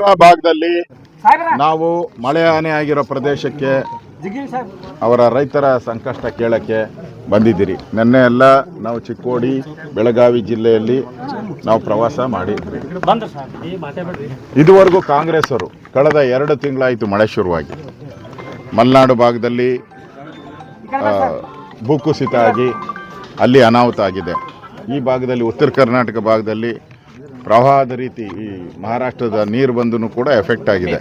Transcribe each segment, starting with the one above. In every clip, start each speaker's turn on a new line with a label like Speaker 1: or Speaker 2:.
Speaker 1: ಶಿಪ್ರಾ ಭಾಗದಲ್ಲಿ ನಾವು ಮಳೆ ಹಾನಿ ಆಗಿರೋ ಪ್ರದೇಶಕ್ಕೆ ಅವರ ರೈತರ ಸಂಕಷ್ಟ ಕೇಳಕ್ಕೆ ಬಂದಿದ್ದೀರಿ. ನಿನ್ನೆ ಎಲ್ಲ ನಾವು ಚಿಕ್ಕೋಡಿ ಬೆಳಗಾವಿ ಜಿಲ್ಲೆಯಲ್ಲಿ ನಾವು ಪ್ರವಾಸ ಮಾಡಿದ್ವಿ. ಇದುವರೆಗೂ ಕಾಂಗ್ರೆಸ್ ಅವರು ಕಳೆದ ಎರಡು ತಿಂಗಳಾಯಿತು ಮಳೆ ಶುರುವಾಗಿ. ಮಲೆನಾಡು ಭಾಗದಲ್ಲಿ ಭೂಕುಸಿತ ಆಗಿ ಅಲ್ಲಿ ಅನಾಹುತ ಆಗಿದೆ. ಈ ಭಾಗದಲ್ಲಿ ಉತ್ತರ ಕರ್ನಾಟಕ ಭಾಗದಲ್ಲಿ ಪ್ರವಾಹದ ರೀತಿ ಈ ಮಹಾರಾಷ್ಟ್ರದ ನೀರು ಬಂದೂ ಕೂಡ ಎಫೆಕ್ಟ್ ಆಗಿದೆ.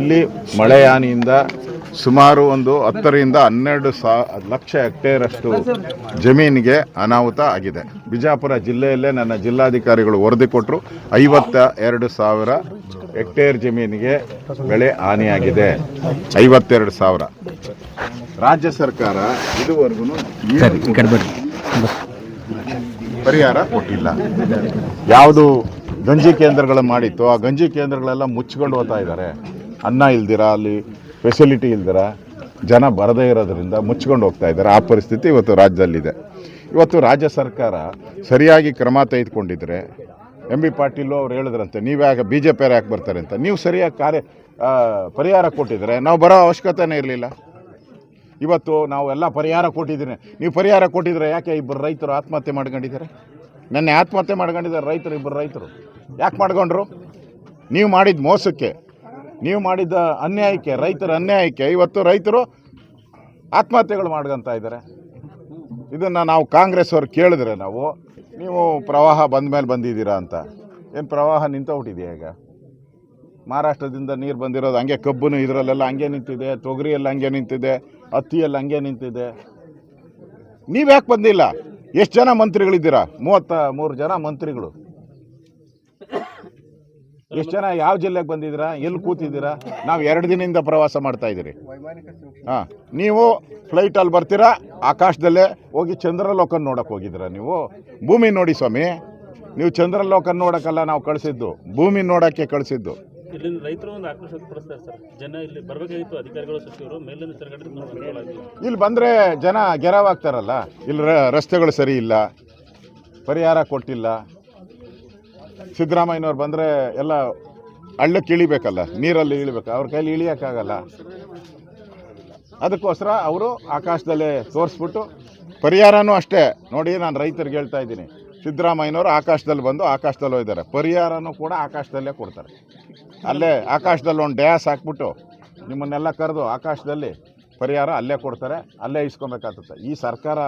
Speaker 1: ಇಲ್ಲಿ ಮಳೆ ಹಾನಿಯಿಂದ ಸುಮಾರು ಒಂದು ಹತ್ತರಿಂದ ಹನ್ನೆರಡು ಸಾ, ಲಕ್ಷ ಹೆಕ್ಟೇರಷ್ಟು ಜಮೀನಿಗೆ ಅನಾಹುತ ಆಗಿದೆ. ಬಿಜಾಪುರ ಜಿಲ್ಲೆಯಲ್ಲೇ ನನ್ನ ಜಿಲ್ಲಾಧಿಕಾರಿಗಳು ವರದಿ ಕೊಟ್ಟರು ಐವತ್ತ ಎರಡು ಸಾವಿರ ಹೆಕ್ಟೇರ್ ಜಮೀನಿಗೆ ಬೆಳೆ ಹಾನಿಯಾಗಿದೆ. ಐವತ್ತೆರಡು ಸಾವಿರ. ರಾಜ್ಯ ಸರ್ಕಾರ ಇದುವರೆಗೂ ಪರಿಹಾರ ಕೊಟ್ಟಿಲ್ಲ. ಯಾವುದು ಗಂಜಿ ಕೇಂದ್ರಗಳು ಮಾಡಿತ್ತು, ಆ ಗಂಜಿ ಕೇಂದ್ರಗಳೆಲ್ಲ ಮುಚ್ಕೊಂಡು ಹೋಗ್ತಾ ಇದ್ದಾರೆ. ಅನ್ನ ಇಲ್ದಿರ, ಅಲ್ಲಿ ಫೆಸಿಲಿಟಿ ಇಲ್ದಿರ, ಜನ ಬರದೇ ಇರೋದ್ರಿಂದ ಮುಚ್ಕೊಂಡು ಹೋಗ್ತಾ ಇದ್ದಾರೆ. ಆ ಪರಿಸ್ಥಿತಿ ಇವತ್ತು ರಾಜ್ಯದಲ್ಲಿದೆ. ಇವತ್ತು ರಾಜ್ಯ ಸರ್ಕಾರ ಸರಿಯಾಗಿ ಕ್ರಮ ತೆಗೆದುಕೊಂಡಿದ್ರೆ ಎಂ ಬಿ ಪಾಟೀಲು ಅವ್ರು ಹೇಳಿದ್ರಂತೆ, ನೀವು ಯಾಕೆ ಬಿ ಜೆ ಪಿಯವ್ರು ಯಾಕೆ ಬರ್ತಾರೆ? ಅಂತ. ನೀವು ಸರಿಯಾಗಿ ಕಾರ್ಯ ಪರಿಹಾರ ಕೊಟ್ಟಿದ್ರೆ ನಾವು ಬರೋ ಅವಶ್ಯಕತೆನೇ ಇರಲಿಲ್ಲ. ಇವತ್ತು ನಾವು ಎಲ್ಲ ಪರಿಹಾರ ಕೊಟ್ಟಿದ್ದೀನಿ. ನೀವು ಪರಿಹಾರ ಕೊಟ್ಟಿದ್ರೆ ಯಾಕೆ ಇಬ್ಬರು ರೈತರು ಆತ್ಮಹತ್ಯೆ ಮಾಡ್ಕೊಂಡಿದ್ದಾರೆ? ನೆನ್ನೆ ಆತ್ಮಹತ್ಯೆ ಮಾಡ್ಕೊಂಡಿದ್ದಾರೆ ರೈತರು ಇಬ್ಬರು ರೈತರು. ಯಾಕೆ ಮಾಡ್ಕೊಂಡ್ರು? ನೀವು ಮಾಡಿದ ಮೋಸಕ್ಕೆ, ನೀವು ಮಾಡಿದ ಅನ್ಯಾಯಕ್ಕೆ, ರೈತರ ಅನ್ಯಾಯಕ್ಕೆ ಇವತ್ತು ರೈತರು ಆತ್ಮಹತ್ಯೆಗಳು ಮಾಡ್ಕೊತಾ ಇದ್ದಾರೆ. ಇದನ್ನು ನಾವು ಕಾಂಗ್ರೆಸ್ ಅವ್ರು ಕೇಳಿದ್ರೆ ನಾವು, ನೀವು ಪ್ರವಾಹ ಬಂದ ಮೇಲೆ ಬಂದಿದ್ದೀರಾ ಅಂತ. ಏನು ಪ್ರವಾಹ ನಿಂತೋಗ್ಬಿಟ್ಟಿದೆಯಾ ಈಗ? ಮಹಾರಾಷ್ಟ್ರದಿಂದ ನೀರು ಬಂದಿರೋದು ಹಂಗೆ ಕಬ್ಬುನು ಇದರಲ್ಲೆಲ್ಲ ಹಂಗೆ ನಿಂತಿದೆ, ತೊಗರಿಯೆಲ್ಲ ಹಂಗೆ ನಿಂತಿದೆ. ಹತ್ತಿಯೆಲ್ಲ ಹಂಗೆ ನಿಂತಿದೆ. ನೀವು ಯಾಕೆ ಬಂದಿಲ್ಲ? ಎಷ್ಟು ಜನ ಮಂತ್ರಿಗಳಿದ್ದೀರಾ? ಮೂವತ್ತ ಮೂರು ಜನ ಮಂತ್ರಿಗಳು. ಎಷ್ಟು ಜನ ಯಾವ ಜಿಲ್ಲೆಗೆ ಬಂದಿದ್ದೀರಾ? ಎಲ್ಲಿ ಕೂತಿದ್ದೀರಾ? ನಾವು ಎರಡು ದಿನದಿಂದ ಪ್ರವಾಸ ಮಾಡ್ತಾ ಇದ್ದೀರಿ. ಹಾಂ, ನೀವು ಫ್ಲೈಟಲ್ಲಿ ಬರ್ತೀರಾ? ಆಕಾಶದಲ್ಲೇ ಹೋಗಿ ಚಂದ್ರಲೋಕನ ನೋಡಕ್ಕೆ ಹೋಗಿದ್ದೀರಾ ನೀವು? ಭೂಮಿ ನೋಡಿ ಸ್ವಾಮಿ. ನೀವು ಚಂದ್ರಲೋಕನ ನೋಡೋಕ್ಕಲ್ಲ ನಾವು ಕಳಿಸಿದ್ದು. ಭೂಮಿ ನೋಡೋಕ್ಕೆ ಕಳಿಸಿದ್ದು.
Speaker 2: ಇಲ್ಲಿಂದ ರೈತರು ಒಂದು ಆಕ್ರೋಶ ವ್ಯಕ್ತಪಡಿಸ್ತಾರೆ ಸರ್. ಜನ ಇಲ್ಲಿ ಬರಬೇಕಾಗಿತ್ತು, ಅಧಿಕಾರಿಗಳು, ಸಚಿವರು ಮೇಲಿನ control
Speaker 1: ಇಲ್ಲಿ ಬಂದರೆ ಜನ ಗೆರವಾಗ್ತಾರಲ್ಲ, ಇಲ್ಲಿ ರಸ್ತೆಗಳು ಸರಿ ಇಲ್ಲ, ಪರಿಹಾರ ಕೊಟ್ಟಿಲ್ಲ. ಸಿದ್ದರಾಮಯ್ಯನವ್ರು ಬಂದರೆ ಎಲ್ಲ ಹಳ್ಳಕ್ಕೆ ಇಳಿಬೇಕಲ್ಲ, ನೀರಲ್ಲಿ ಇಳಿಬೇಕು, ಅವ್ರ ಕೈಲಿ ಇಳಿಯೋಕ್ಕಾಗಲ್ಲ. ಅದಕ್ಕೋಸ್ಕರ ಅವರು ಆಕಾಶದಲ್ಲೇ ತೋರಿಸ್ಬಿಟ್ಟು ಪರಿಹಾರನೂ ಅಷ್ಟೇ. ನೋಡಿ, ನಾನು ರೈತರಿಗೆ ಹೇಳ್ತಾ ಇದ್ದೀನಿ, ಸಿದ್ದರಾಮಯ್ಯನವರು ಆಕಾಶದಲ್ಲಿ ಬಂದು ಆಕಾಶದಲ್ಲಿ ಹೋಗಿದ್ದಾರೆ ಪರಿಹಾರನೂ ಕೂಡ ಆಕಾಶದಲ್ಲೇ ಕೊಡ್ತಾರೆ. ಅಲ್ಲೇ ಆಕಾಶದಲ್ಲಿ ಒಂದು ಡ್ಯಾಸ್ ಹಾಕ್ಬಿಟ್ಟು ನಿಮ್ಮನ್ನೆಲ್ಲ ಕರೆದು ಆಕಾಶದಲ್ಲಿ ಪರಿಹಾರ ಅಲ್ಲೇ ಕೊಡ್ತಾರೆ ಅಲ್ಲೇ ಇಸ್ಕೊಬೇಕಾಗ್ತದೆ. ಈ ಸರ್ಕಾರ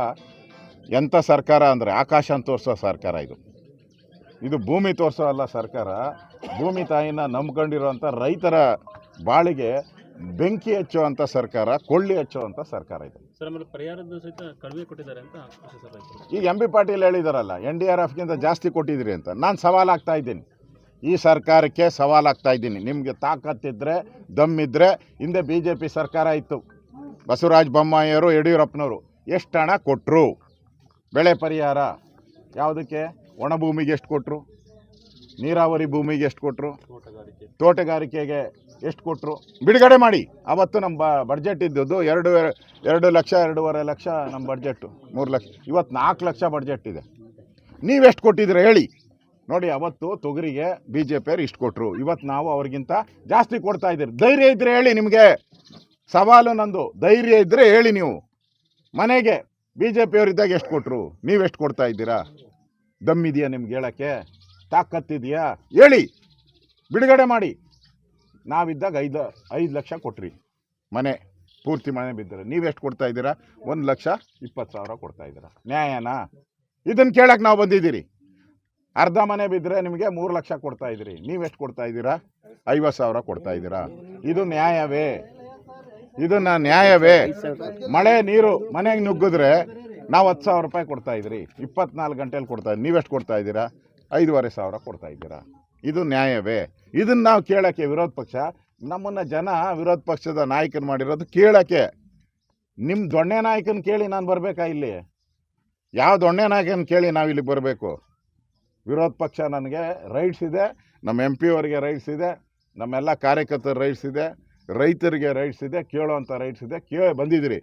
Speaker 1: ಎಂಥ ಸರ್ಕಾರ ಅಂದರೆ ಆಕಾಶ ಅಂತ ತೋರಿಸೋ ಸರ್ಕಾರ ಇದು. ಇದು ಭೂಮಿ ತೋರಿಸೋ ಅಲ್ಲ ಸರ್ಕಾರ. ಭೂಮಿ ತಾಯಿನ ನಂಬ್ಕೊಂಡಿರುವಂಥ ರೈತರ ಬಾಳಿಗೆ ಬೆಂಕಿ ಹಚ್ಚುವಂಥ ಸರ್ಕಾರ ಕೊಳ್ಳಿ ಹಚ್ಚುವಂಥ ಸರ್ಕಾರ ಇದು. ಈಗ ಎಂ ಬಿ ಪಾಟೀಲ್ ಹೇಳಿದಾರಲ್ಲ ಎನ್ ಡಿ ಆರ್ ಎಫ್ಗಿಂತ ಜಾಸ್ತಿ ಕೊಟ್ಟಿದ್ದೀರಿ ಅಂತ. ನಾನು ಸವಾಲಾಗ್ತಾ ಇದ್ದೀನಿ. ಈ ಸರ್ಕಾರಕ್ಕೆ ಸವಾಲಾಗ್ತಾ ಇದ್ದೀನಿ. ನಿಮಗೆ ತಾಕತ್ತಿದ್ರೆ ದಮ್ಮಿದ್ರೆ ಹಿಂದೆ ಬಿ ಜೆ ಪಿ ಸರ್ಕಾರ ಇತ್ತು. ಬಸವರಾಜ ಬೊಮ್ಮಾಯಿಯವರು ಯಡಿಯೂರಪ್ಪನವರು ಎಷ್ಟು ಹಣ ಕೊಟ್ಟರು ಬೆಳೆ ಪರಿಹಾರ ಯಾವುದಕ್ಕೆ? ಒಣ ಭೂಮಿಗೆ ಎಷ್ಟು ಕೊಟ್ಟರು ನೀರಾವರಿ ಭೂಮಿಗೆ ಎಷ್ಟು ಕೊಟ್ಟರು
Speaker 2: ತೋಟಗಾರಿಕೆ
Speaker 1: ತೋಟಗಾರಿಕೆಗೆ ಎಷ್ಟು ಕೊಟ್ಟರು ಬಿಡುಗಡೆ ಮಾಡಿ. ಅವತ್ತು ನಮ್ಮ ಬ ಬಡ್ಜೆಟ್ ಇದ್ದದ್ದು ಎರಡು ಎರಡು ಲಕ್ಷ, ಎರಡೂವರೆ ಲಕ್ಷ ನಮ್ಮ ಬಡ್ಜೆಟ್ಟು ಮೂರು ಲಕ್ಷ, ಇವತ್ತು ನಾಲ್ಕು ಲಕ್ಷ ಬಡ್ಜೆಟ್ ಇದೆ. ನೀವೆಷ್ಟು ಕೊಟ್ಟಿದ್ದೀರ ಹೇಳಿ. ನೋಡಿ, ಅವತ್ತು ತೊಗರಿಗೆ ಬಿ ಜೆ ಪಿಯವ್ರು ಇಷ್ಟು ಕೊಟ್ಟರು ಇವತ್ತು ನಾವು ಅವ್ರಿಗಿಂತ ಜಾಸ್ತಿ ಕೊಡ್ತಾ ಇದ್ದೀರಿ. ಧೈರ್ಯ ಇದ್ದರೆ ಹೇಳಿ ನಿಮಗೆ. ಸವಾಲು ನಂದು. ಧೈರ್ಯ ಇದ್ದರೆ ಹೇಳಿ ನೀವು. ಮನೆಗೆ ಬಿ ಜೆ ಇದ್ದಾಗ ಎಷ್ಟು ಕೊಟ್ಟರು ನೀವೆಷ್ಟು ಕೊಡ್ತಾ ಇದ್ದೀರಾ? ದಮ್ಮಿದೆಯಾ ನಿಮ್ಗೆ ಹೇಳೋಕ್ಕೆ? ತಾಕತ್ತಿದೆಯಾ? ಹೇಳಿ. ಬಿಡುಗಡೆ ಮಾಡಿ. ನಾವಿದ್ದಾಗ ಐದು ಐದು ಲಕ್ಷ ಕೊಟ್ರಿ. ಮನೆ, ಪೂರ್ತಿ ಮನೆ ಬಿದ್ದರೆ. ನೀವೆಷ್ಟು ಕೊಡ್ತಾ ಇದ್ದೀರಾ? ಒಂದು ಲಕ್ಷ ಇಪ್ಪತ್ತು ಸಾವಿರ ಕೊಡ್ತಾ ಇದ್ದೀರಾ. ನ್ಯಾಯನಾ? ಇದನ್ನು ಕೇಳಕ್ಕೆ ನಾವು ಬಂದಿದ್ದೀರಿ. ಅರ್ಧ ಮನೆ ಬಿದ್ದರೆ ನಿಮಗೆ ಮೂರು ಲಕ್ಷ ಕೊಡ್ತಾ ಇದ್ದೀರಿ ನೀವೆಷ್ಟು ಕೊಡ್ತಾ ಇದ್ದೀರಾ? ಐವತ್ತು ಸಾವಿರ ಕೊಡ್ತಾ ಇದ್ದೀರಾ? ಇದು ನ್ಯಾಯವೇ? ಇದನ್ನ ನ್ಯಾಯವೇ? ಮಳೆ, ನೀರು ಮನೆಗೆ ನುಗ್ಗಿದ್ರೆ ನಾವು ಹತ್ತು ಸಾವಿರ ರೂಪಾಯಿ ಕೊಡ್ತಾ ಇದ್ರಿ. ಇಪ್ಪತ್ನಾಲ್ಕು ಗಂಟೆಲಿ ಕೊಡ್ತಾ ನೀವೆಷ್ಟು ಕೊಡ್ತಾ ಇದ್ದೀರಾ? ಐದೂವರೆ ಸಾವಿರ ಕೊಡ್ತಾ ಇದ್ದೀರಾ? ಇದು ನ್ಯಾಯವೇ? ಇದನ್ನು ನಾವು ಕೇಳೋಕ್ಕೆ ವಿರೋಧ ಪಕ್ಷ, ನಮ್ಮನ್ನು ಜನ ವಿರೋಧ ಪಕ್ಷದ ನಾಯಕರು ಮಾಡಿರೋದು ಕೇಳೋಕ್ಕೆ. ನಿಮ್ಮ ದೊಣ್ಣೆ ನಾಯಕನ ಕೇಳಿ ನಾನು ಬರಬೇಕಾ ಇಲ್ಲಿ? ಯಾವ ದೊಣ್ಣೆ ನಾಯಕನ ಕೇಳಿ ನಾವು ಇಲ್ಲಿಗೆ ಬರಬೇಕು? ವಿರೋಧ ಪಕ್ಷ ನನಗೆ ರೈಟ್ಸ್ ಇದೆ, ನಮ್ಮ ಎಂ ಪಿ ಅವರಿಗೆ ರೈಟ್ಸ್ ಇದೆ, ನಮ್ಮೆಲ್ಲ ಕಾರ್ಯಕರ್ತರ ರೈಟ್ಸ್ ಇದೆ, ರೈತರಿಗೆ ರೈಟ್ಸ್ ಇದೆ ಕೇಳೋವಂಥ ರೈಟ್ಸ್ ಇದೆ, ಕೇಳಿ ಬಂದಿದ್ದೀರಿ.